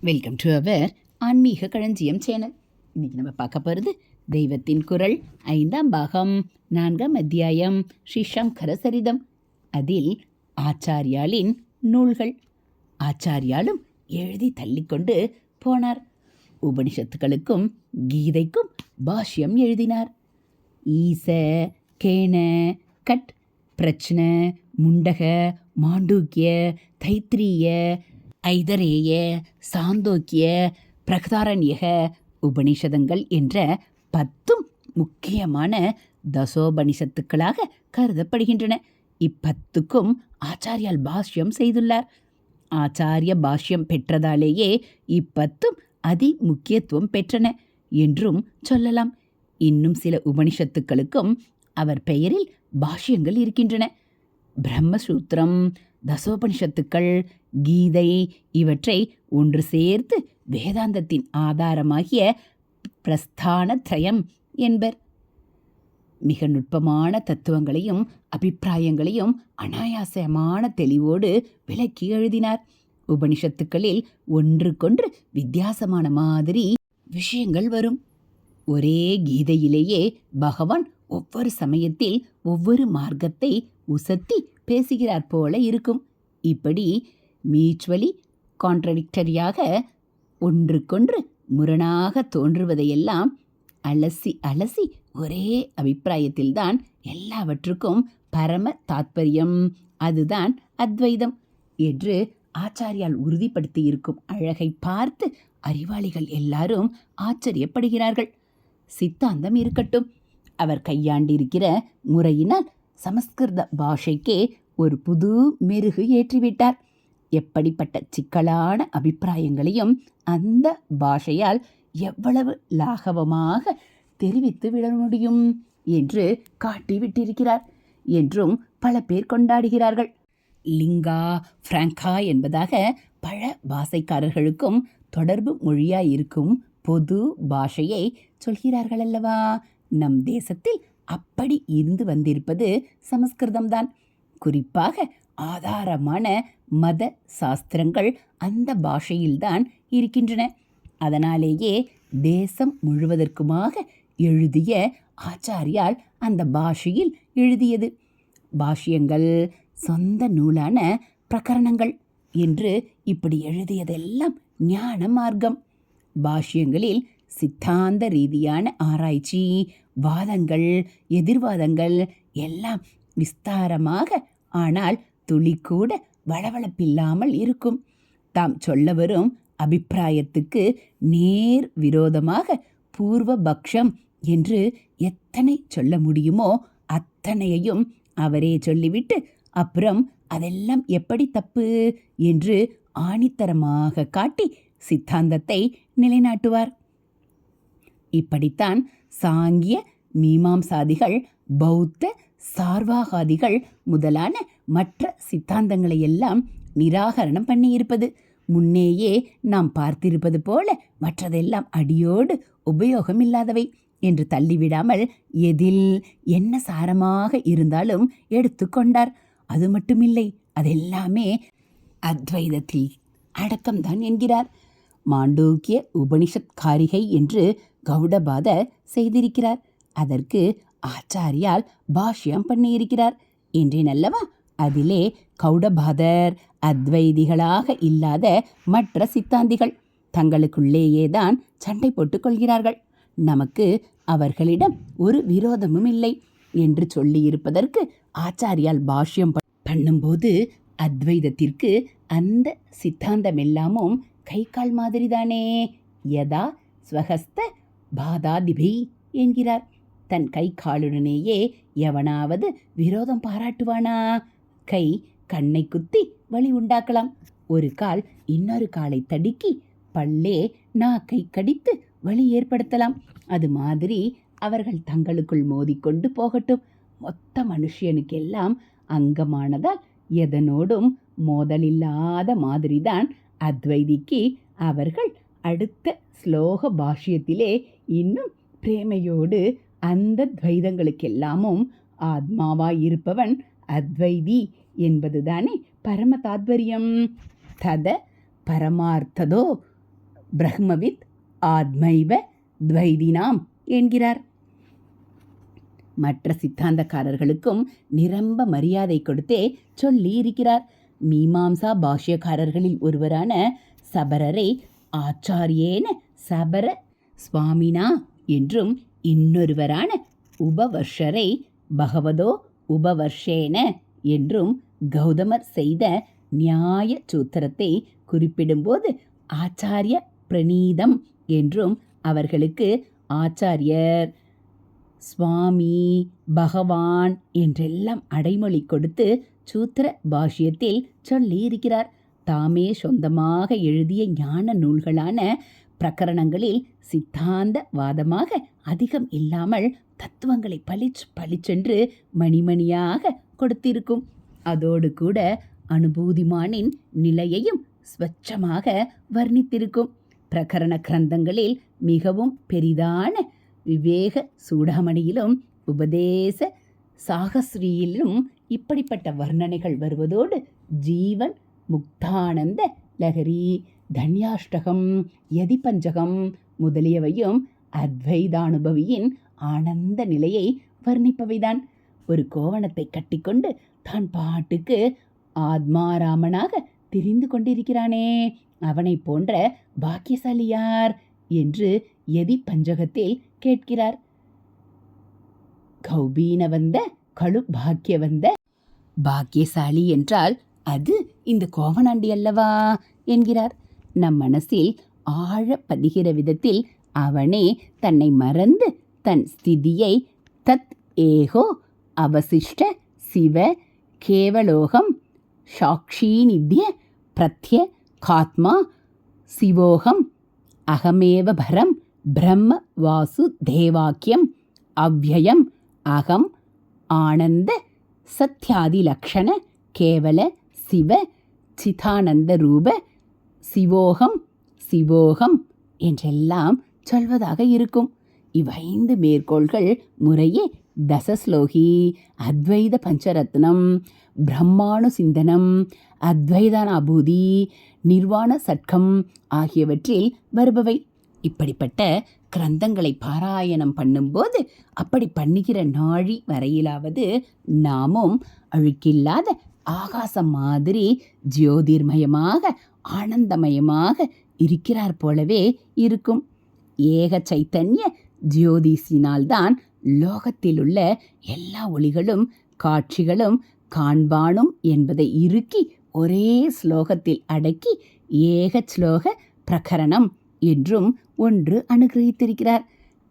Welcome to our ஆன்மீக களஞ்சியம் channel. இன்னைக்கு நம்ம பார்க்க போகிறது தெய்வத்தின் குரல் ஐந்தாம் பாகம் நான்காம் அத்தியாயம் ஸ்ரீ சங்கர சரிதம். அதில் ஆச்சாரியாளின் நூல்கள். ஆச்சாரியாலும் எழுதி தள்ளிக்கொண்டு போனார். உபனிஷத்துக்களுக்கும் கீதைக்கும் பாஷ்யம் எழுதினார். ஈச கேன கட் பிரச்சனை முண்டக மாண்டூக்கிய தைத்திரிய ஐதரேய சாந்தோக்கிய பிரகதாரண்யக உபனிஷதங்கள் என்ற பத்தும் முக்கியமான தசோபனிஷத்துக்களாக கருதப்படுகின்றன. இப்பத்துக்கும் ஆச்சாரியால் பாஷ்யம் செய்துள்ளார். ஆச்சாரிய பாஷ்யம் பெற்றதாலேயே இப்பத்தும் அதி முக்கியத்துவம் பெற்றன என்றும் சொல்லலாம். இன்னும் சில உபனிஷத்துக்களுக்கும் அவர் பெயரில் பாஷ்யங்கள் இருக்கின்றன. பிரம்மசூத்திரம் தசோபனிஷத்துக்கள் கீதை இவற்றை ஒன்று சேர்த்து வேதாந்தத்தின் ஆதாரமாகிய பிரஸ்தான திரயம் என்பர். மிக நுட்பமான தத்துவங்களையும் அபிப்பிராயங்களையும் அனாயாசமான தெளிவோடு விளக்கி எழுதினார். உபனிஷத்துக்களில் ஒன்றுக்கொன்று வித்தியாசமான மாதிரி விஷயங்கள் வரும். ஒரே கீதையிலேயே பகவான் ஒவ்வொரு சமயத்தில் ஒவ்வொரு மார்க்கத்தை உசத்தி பேசுகிறார் போல இருக்கும். இப்படி மியூச்சுவலி கான்ட்ரடிக்டரியாக ஒன்றுக்கொன்று முரணாக தோன்றுவதையெல்லாம் அலசி அலசி ஒரே அபிப்பிராயத்தில்தான் எல்லாவற்றுக்கும் பரம தாத்பரியம். அதுதான் அத்வைதம் என்று ஆச்சாரியால் உறுதிப்படுத்தி இருக்கும் அழகை பார்த்து அறிவாளிகள் எல்லாரும் ஆச்சரியப்படுகிறார்கள். சித்தாந்தம் இருக்கட்டும். அவர் கையாண்டிருக்கிற முறையினால் சமஸ்கிருத பாஷைக்கே ஒரு புது மெருகு ஏற்றிவிட்டார். எப்படிப்பட்ட சிக்கலான அபிப்பிராயங்களையும் அந்த பாஷையால் எவ்வளவு லாகவமாக தெரிவித்து விட முடியும் என்று காட்டிவிட்டிருக்கிறார் என்றும் பல பேர் கொண்டாடுகிறார்கள். லிங்கா பிராங்கா என்பதாக பல பாஷைக்காரர்களுக்கும் தொடர்பு மொழியாய் இருக்கும் பொது பாஷையை சொல்கிறார்கள் அல்லவா நம் தேசத்தில் அப்படி இருந்து வந்திருப்பது சமஸ்கிருதம்தான். குறிப்பாக ஆதாரமான மத சாஸ்திரங்கள் அந்த பாஷையில்தான் இருக்கின்றன. அதனாலேயே தேசம் முழுவதற்குமாக எழுதிய ஆச்சாரியால் அந்த பாஷையில் எழுதியது. பாஷ்யங்கள் சொந்த நூலான பிரகரணங்கள் என்று இப்படி எழுதியதெல்லாம் ஞான மார்க்கம். பாஷ்யங்களில் சித்தாந்த ரீதியான ஆராய்ச்சி வாதங்கள் எதிர்வாதங்கள் எல்லாம் விஸ்தாரமாக ஆனால் துளி கூட வளவளப்பில்லாமல் இருக்கும். தாம் சொல்ல வரும் அபிப்பிராயத்துக்கு நேர் விரோதமாக பூர்வ பக்ஷம் என்று எத்தனை சொல்ல முடியுமோ அத்தனையையும் அவரே சொல்லிவிட்டு அப்புறம் அதெல்லாம் எப்படி தப்பு என்று ஆணித்தரமாக காட்டி சித்தாந்தத்தை நிலைநாட்டுவார். இப்படித்தான் சாங்கிய மீமாம்சாதிகள் பௌத்த சார்வாகாதிகள் முதலான மற்ற சித்தாந்தங்களை எல்லாம் நிராகரணம் பண்ணியிருப்பது. முன்னேயே நாம் பார்த்திருப்பது போல மற்றதெல்லாம் அடியோடு உபயோகம் இல்லாதவை என்று தள்ளிவிடாமல் எதில் என்ன சாரமாக இருந்தாலும் எடுத்துக்கொண்டார் அது மட்டுமில்லை அதெல்லாமே அத்வைதத்தில் அடக்கம்தான் என்கிறார். மாண்டூக்கிய உபனிஷத் காரிகை என்று கௌடபாத செய்திருக்கிறார். அதற்கு ஆச்சாரியால் பாஷ்யம் பண்ணியிருக்கிறார். என்றேன் அல்லவா அதிலே கௌடபாதர் அத்வைதிகளாக இல்லாத மற்ற சித்தாந்திகள் தங்களுக்குள்ளேயே தான் சண்டை போட்டுக் கொள்கிறார்கள். நமக்கு அவர்களிடம் ஒரு விரோதமும் இல்லை என்று சொல்லியிருப்பதற்கு ஆச்சாரியால் பாஷ்யம் பண்ணும்போது அத்வைதத்திற்கு அந்த சித்தாந்தம் எல்லாமும் கை கால் மாதிரிதானே? யதா ஸ்வஹஸ்த பாதாதிபி என்கிறார். தன் கை காலுடனேயே எவனாவது விரோதம் பாராட்டுவானா? கை கண்ணை குத்தி வலி உண்டாக்கலாம். ஒரு கால் இன்னொரு காலை தடுக்கி பல்லே நாக்கை கடித்து வலி ஏற்படுத்தலாம். அது மாதிரி அவர்கள் தங்களுக்குள் மோதிக்கொண்டு போகட்டும். மொத்த மனுஷனுக்கெல்லாம் அங்கமானதால் எதனோடும் மோதலில்லாத மாதிரிதான். அத்வைதிக்கு அவர்கள் அடுத்த ஸ்லோக பாஷ்யத்திலே இன்னும் பிரேமையோடு அந்த துவைதங்களுக்கெல்லாமும் ஆத்மாவாய் இருப்பவன் அத்வைதி என்பதுதானே பரம தாத்பரியம் தத பரமார்த்ததோ பிரம்மவித் ஆத்மைவ துவைதினாம் என்கிறார். மற்ற சித்தாந்தக்காரர்களுக்கும் நிரம்ப மரியாதை கொடுத்தே சொல்லி இருக்கிறார் மீமாம்சா பாஷ்யக்காரர்களில் ஒருவரான சபரரை ஆச்சாரியேன சபர சுவாமினா என்றும் இன்னொருவரான உபவர்ஷரை பகவதோ உபவர்ஷேன என்றும் கௌதமர் செய்த நியாய சூத்திரத்தை குறிப்பிடும்போது ஆச்சாரிய பிரணீதம் என்றும் அவர்களுக்கு ஆச்சாரியர் சுவாமி பகவான் என்றெல்லாம் அடைமொழி கொடுத்து சூத்திர பாஷ்யத்தில் சொல்லியிருக்கிறார். தாமே சொந்தமாக எழுதிய ஞான நூல்களான பிரகரணங்களில் சித்தாந்த வாதமாக அதிகம் இல்லாமல் தத்துவங்களை பளிச்சு பளிச்சென்று மணிமணியாக கொடுத்திருக்கும். அதோடு கூட அனுபூதிமானின் நிலையையும் ஸ்வச்சமாக வர்ணித்திருக்கும். பிரகரண கிரந்தங்களில் மிகவும் பெரிதான விவேக சூடாமணியிலும் உபதேச சாகஸ்ரீயிலும் இப்படிப்பட்ட வர்ணனைகள் வருவதோடு ஜீவன் முக்தானந்த லகரி தன்யாஷ்டகம் யதிபஞ்சகம் முதலியவையும் அத்வைதானுபவியின் ஆனந்த நிலையை வர்ணிப்பவைதான். ஒரு கோவணத்தை கட்டிக்கொண்டு தான் பாட்டுக்கு ஆத்மாராமனாக திரிந்து கொண்டிருக்கிறானே அவனைப் போன்ற பாக்கியசாலி யார் என்று எதி பஞ்சகத்தில் கேட்கிறார். கௌபீனவந்த கழு பாக்கியவந்த பாக்கியசாலி என்றால் அது இந்த கோவனாண்டி அல்லவா? என்கிறார். நம் மனசில் ஆழ பதிகிற விதத்தில் அவனே தன்னை மறந்து தன் ஸ்திதியை தத் ஏகோ அவசிஷ்ட சிவ கேவலோகம் சாட்சீநித்ய பிரத்ய காத்மா சிவோகம் அகமேவ பரம் பிரம்ம வாசு தேவாக்கியம் அவ்யயம் அகம் ஆனந்த சத்யாதி லக்ஷண கேவல சிவ சிதானந்த ரூப சிவோகம் சிவோகம் என்றெல்லாம் சொல்வதாக இருக்கும். இவ்வைந்து மேற்கோள்கள் முறையே தசஸ்லோகி அத்வைத பஞ்சரத்னம் பிரம்மாணு சிந்தனம் அத்வைதானாபூதி நிர்வாண சட்கம் ஆகியவற்றில் வருபவை. இப்படிப்பட்ட கிரந்தங்களை பாராயணம் பண்ணும்போது அப்படி பண்ணுகிற நாழி வரையிலாவது நாமும் அழுக்கில்லாத ஆகாசம் மாதிரி ஜோதிர்மயமாக ஆனந்தமயமாக இருக்கிறார் போலவே இருக்கும். ஏக சைத்தன்ய ஜோதிஷினால்தான் லோகத்திலுள்ள எல்லா ஒளிகளும் காட்சிகளும் காண்பானும் என்பதை இறுக்கி ஒரே ஸ்லோகத்தில் அடக்கி ஏக ஸ்லோக பிரகரணம் என்றும் ஒன்று அனுகிரகித்திருக்கிறார்.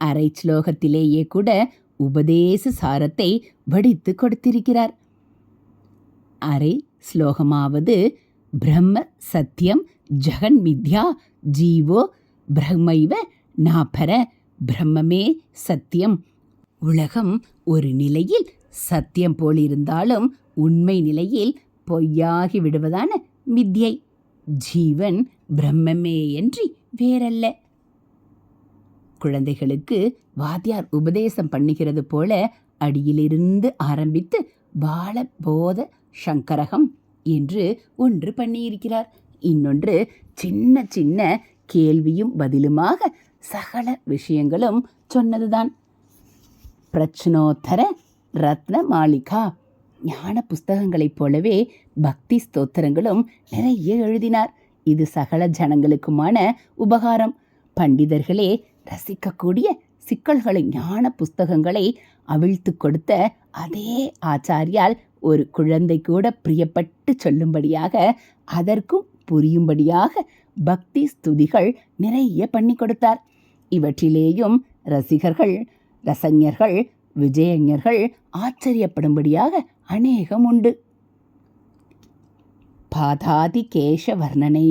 அரை ஸ்லோகத்திலேயே கூட உபதேச சாரத்தை வடித்து கொடுத்திருக்கிறார். அரை ஸ்லோகமாவது பிரம்ம சத்தியம் ஜெகன் மித்யா ஜீவோ பிரம்மைவ நாபர பிரம்மமே சத்தியம் உலகம் ஒரு நிலையில் சத்தியம் போலிருந்தாலும் உண்மை நிலையில் பொய்யாகி விடுவதான மித்யை. ஜீவன் பிரம்மமே என்றி வேறல்ல. குழந்தைகளுக்கு வாத்தியார் உபதேசம் பண்ணுகிறது போல அடியிலிருந்து ஆரம்பித்து பால போத சங்கரகம் என்று ஒன்று பண்ணியிருக்கிறார். இன்னொன்று சின்ன சின்ன கேள்வியும் பதிலுமாக சகல விஷயங்களும் சொன்னதுதான். பிரச்சனோத்தர ரத்ன மாளிகா. ஞான புஸ்தகங்களைப் போலவே பக்தி ஸ்தோத்திரங்களும் நிறைய எழுதினார். இது சகல ஜனங்களுக்குமான உபகாரம். பண்டிதர்களே ரசிக்கக்கூடிய சிக்கல்களை ஞான புஸ்தகங்களை அவிழ்த்து கொடுத்த அதே ஆச்சாரியால் ஒரு குழந்தை கூட பிரியப்பட்டு சொல்லும்படியாக அதற்கும் புரியும்படியாக பக்தி ஸ்துதிகள் நிறைய பண்ணி கொடுத்தார். இவற்றிலேயும் ரசிகர்கள் ரசஞர்கள் விஜயஞர்கள் ஆச்சரியப்படும்படியாக அநேகம் உண்டு. பாதாதி கேஷ வர்ணனை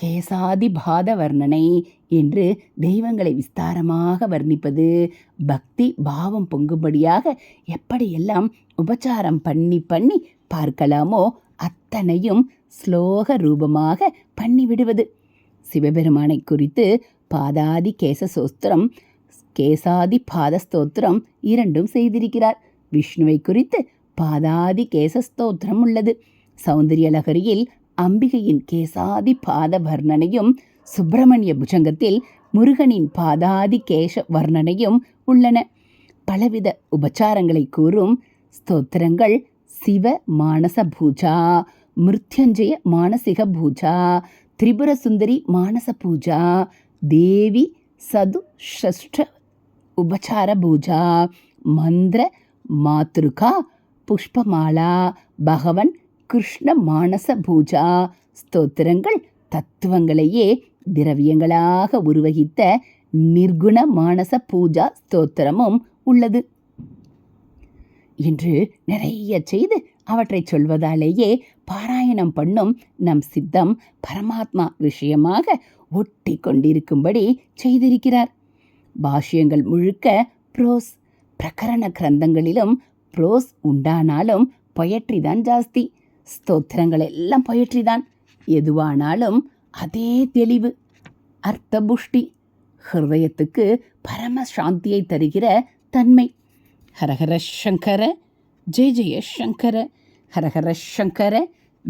கேசாதி பாத வர்ணனை என்று தெய்வங்களை விஸ்தாரமாக வர்ணிப்பது பக்தி பாவம் பொங்கும்படியாக எப்படியெல்லாம் உபச்சாரம் பண்ணி பண்ணி பார்க்கலாமோ அத்தனையும் ஸ்லோக ரூபமாக பண்ணிவிடுவது. சிவபெருமானை குறித்து பாதாதி கேச சோஸ்திரம் கேசாதி பாதஸ்தோத்திரம் இரண்டும் செய்திருக்கிறார். விஷ்ணுவை குறித்து பாதாதி கேச ஸ்தோத்திரம் உள்ளது. சௌந்தரிய லகரியில் அம்பிகையின் கேசாதி பாத வர்ணனையும் சுப்பிரமணிய புஜங்கத்தில் முருகனின் பாதாதி கேச வர்ணனையும் உள்ளன. பலவித உபச்சாரங்களை கூறும் ஸ்தோத்திரங்கள் சிவ மானச பூஜா மிருத்யஞ்சய மானசிக பூஜா திரிபுர சுந்தரி மானச பூஜா தேவி சது ஷஷ்ட உபச்சார பூஜா மந்திர மாத்ருகா புஷ்பமாலா பகவன் கிருஷ்ண மானச பூஜா. ஸ்தோத்திரங்கள் தத்துவங்களையே திரவியங்களாக உருவகித்த நிர்குண மானச பூஜா ஸ்தோத்திரமும் உள்ளது. என்று நிறைய செய்து அவற்றை சொல்வதாலேயே பாராயணம் பண்ணும் நம் சித்தம் பரமாத்மா விஷயமாக ஒட்டி கொண்டிருக்கும்படி செய்திருக்கிறார். பாஷ்யங்கள் முழுக்க ப்ரோஸ். பிரகரண கிரந்தங்களிலும் ப்ரோஸ் உண்டானாலும் பொயட்ரி தான் ஜாஸ்தி. ஸ்தோத்திரங்கள் எல்லாம் பொயட்ரி தான் எதுவானாலும் அதே தெளிவு அர்த்தபுஷ்டி ஹிருதயத்துக்கு பரம சாந்தியை தருகிற தன்மை. ஹரஹர சங்கர ஜெய ஜெய சங்கர ஹரஹர சங்கர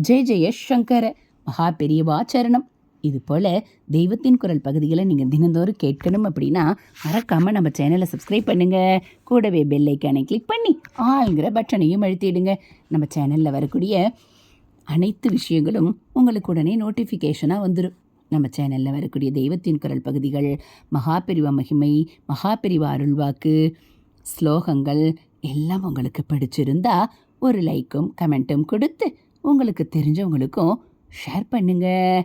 ஜெய ஜெய சங்கர மகா பெரியவாச்சரணம் இது போல் தெய்வத்தின் குரல் பகுதிகளை நீங்கள் தினந்தோறும் கேட்கணும் அப்படின்னா மறக்காமல் நம்ம சேனலை சப்ஸ்கிரைப் பண்ணுங்கள் கூடவே பெல் ஐக்கானை கிளிக் பண்ணி ஆளுங்கிற பட்டனையும் அழுத்திடுங்க. நம்ம சேனலில் வரக்கூடிய அனைத்து விஷயங்களும் உங்களுக்கு உடனே நோட்டிஃபிகேஷனாக வந்துடும் நம்ம சேனலில் வரக்கூடிய தெய்வத்தின் குரல் பகுதிகள் மகாபிரிவ மகிமை மகாபிரிவ அருள்வாக்கு ஸ்லோகங்கள் எல்லாம் உங்களுக்கு பிடிச்சிருந்தா ஒரு லைக்கும் கமெண்ட்டும் கொடுத்து உங்களுக்கு தெரிஞ்சவங்களுக்கும் ஷேர் பண்ணுங்கள்